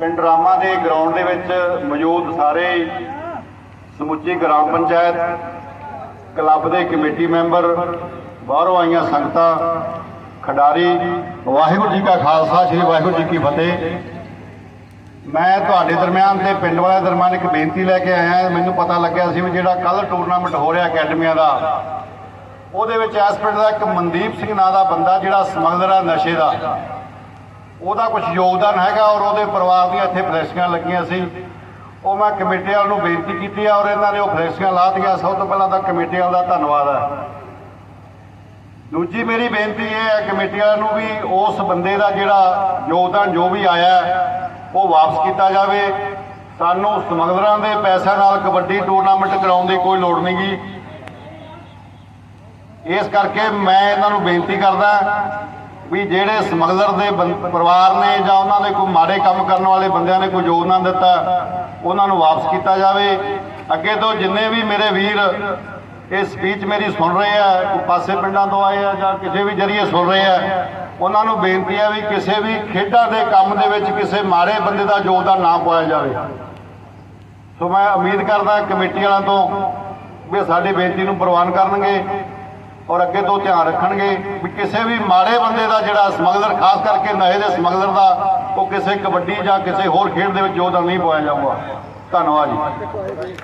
ਪਿੰਡ ਰਾਮਾ ਦੇ ਗਰਾਊਂਡ ਦੇ ਵਿੱਚ ਮੌਜੂਦ ਸਾਰੇ ਸਮੁੱਚੀ ਗ੍ਰਾਮ ਪੰਚਾਇਤ, ਕਲੱਬ ਦੇ ਕਮੇਟੀ ਮੈਂਬਰ, ਬਾਹਰੋਂ ਆਈਆਂ ਸੰਗਤਾਂ, ਖਿਡਾਰੀ, ਵਾਹਿਗੁਰੂ ਜੀ ਕਾ ਖਾਲਸਾ, ਸ੍ਰੀ ਵਾਹਿਗੁਰੂ ਜੀ ਕੀ ਫਤਿਹ। ਮੈਂ ਤੁਹਾਡੇ ਦਰਮਿਆਨ ਤੇ ਪਿੰਡ ਵਾਲਿਆਂ ਦਰਮਿਆਨ ਇੱਕ ਬੇਨਤੀ ਲੈ ਕੇ ਆਇਆ। ਮੈਨੂੰ ਪਤਾ ਲੱਗਿਆ ਸੀ ਵੀ ਜਿਹੜਾ ਕੱਲ ਟੂਰਨਾਮੈਂਟ ਹੋ ਰਿਹਾ ਅਕੈਡਮੀਆਂ ਦਾ, ਉਹਦੇ ਵਿੱਚ ਇਸ ਪਿੰਡ ਦਾ ਇੱਕ ਮਨਦੀਪ ਸਿੰਘ ਨਾਂ ਦਾ ਬੰਦਾ ਜਿਹੜਾ ਸਮਗਲਰ ਆ ਨਸ਼ੇ ਦਾ। ਉਹਦਾ ਕੁਝ ਯੋਗਦਾਨ ਹੈਗਾ ਔਰ ਉਹਦੇ ਪਰਿਵਾਰ ਦੀਆਂ ਇੱਥੇ ਫਲੈਸ਼ੀਆਂ ਲੱਗੀਆਂ ਸੀ। ਉਹ ਮੈਂ ਕਮੇਟੀ ਵਾਲ ਨੂੰ ਬੇਨਤੀ ਕੀਤੀ ਆ ਔਰ ਇਹਨਾਂ ਨੇ ਉਹ ਫਲੈਸ਼ੀਆਂ ਲਾਤੀਆਂ ਸਭ ਤੋਂ ਪਹਿਲਾਂ ਤਾਂ ਕਮੇਟੀ ਵਾਲ ਦਾ ਧੰਨਵਾਦ ਹੈ। ਦੂਜੀ ਮੇਰੀ ਬੇਨਤੀ ਇਹ ਹੈ ਕਮੇਟੀ ਵਾਲਿਆਂ ਨੂੰ ਵੀ ਉਸ ਬੰਦੇ ਦਾ ਜਿਹੜਾ ਯੋਗਦਾਨ ਜੋ ਵੀ ਆਇਆ ਉਹ ਵਾਪਸ ਕੀਤਾ ਜਾਵੇ। ਸਾਨੂੰ ਸਮਗਲਰਾਂ ਦੇ ਪੈਸਿਆਂ ਨਾਲ ਕਬੱਡੀ ਟੂਰਨਾਮੈਂਟ ਕਰਾਉਣ ਦੀ ਕੋਈ ਲੋੜ ਨਹੀਂਗੀ ਇਸ ਕਰਕੇ ਮੈਂ ਇਹਨਾਂ ਨੂੰ ਬੇਨਤੀ ਕਰਦਾ ਵੀ ਜਿਹੜੇ ਸਮਗਲਰ ਦੇ ਬੰ- ਪਰਿਵਾਰ ਨੇ ਜਾਂ ਉਹਨਾਂ ਦੇ ਕੋਈ ਮਾੜੇ ਕੰਮ ਕਰਨ ਵਾਲੇ ਬੰਦਿਆਂ ਨੇ ਕੋਈ ਯੋਗਦਾਨ ਦਿੱਤਾ, ਉਹਨਾਂ ਨੂੰ ਵਾਪਸ ਕੀਤਾ ਜਾਵੇ। ਅੱਗੇ ਤੋਂ ਜਿੰਨੇ ਵੀ ਮੇਰੇ ਵੀਰ ਇਹ ਸਪੀਚ ਮੇਰੀ ਸੁਣ ਰਹੇ ਆ, ਕੋਈ ਪਾਸੇ ਪਿੰਡਾਂ ਤੋਂ ਆਏ ਆ ਜਾਂ ਕਿਸੇ ਵੀ ਜਰੀਏ ਸੁਣ ਰਹੇ ਆ, ਉਹਨਾਂ ਨੂੰ ਬੇਨਤੀ ਹੈ ਵੀ ਕਿਸੇ ਵੀ ਖੇਡਾਂ ਦੇ ਕੰਮ ਦੇ ਵਿੱਚ ਕਿਸੇ ਮਾੜੇ ਬੰਦੇ ਦਾ ਯੋਗਦਾਨ ਨਾ ਪਾਇਆ ਜਾਵੇ। ਸੋ ਮੈਂ ਉਮੀਦ ਕਰਦਾ ਕਮੇਟੀ ਵਾਲਿਆਂ ਤੋਂ ਵੀ ਸਾਡੀ ਬੇਨਤੀ ਨੂੰ ਪ੍ਰਵਾਨ ਕਰਨਗੇ। ਔਰ ਅੱਗੇ ਤੋਂ ਧਿਆਨ ਰੱਖਣਗੇ ਵੀ ਕਿਸੇ ਵੀ ਮਾੜੇ ਬੰਦੇ ਦਾ ਜਿਹੜਾ ਸਮਗਲਰ, ਖਾਸ ਕਰਕੇ ਨਸ਼ੇ ਦੇ ਸਮਗਲਰ ਦਾ, ਉਹ ਕਿਸੇ ਕਬੱਡੀ ਜਾਂ ਕਿਸੇ ਹੋਰ ਖੇਡ ਦੇ ਵਿੱਚ ਯੋਗਦਾਨ ਨਹੀਂ ਪਾਇਆ ਜਾਊਗਾ। ਧੰਨਵਾਦ ਜੀ।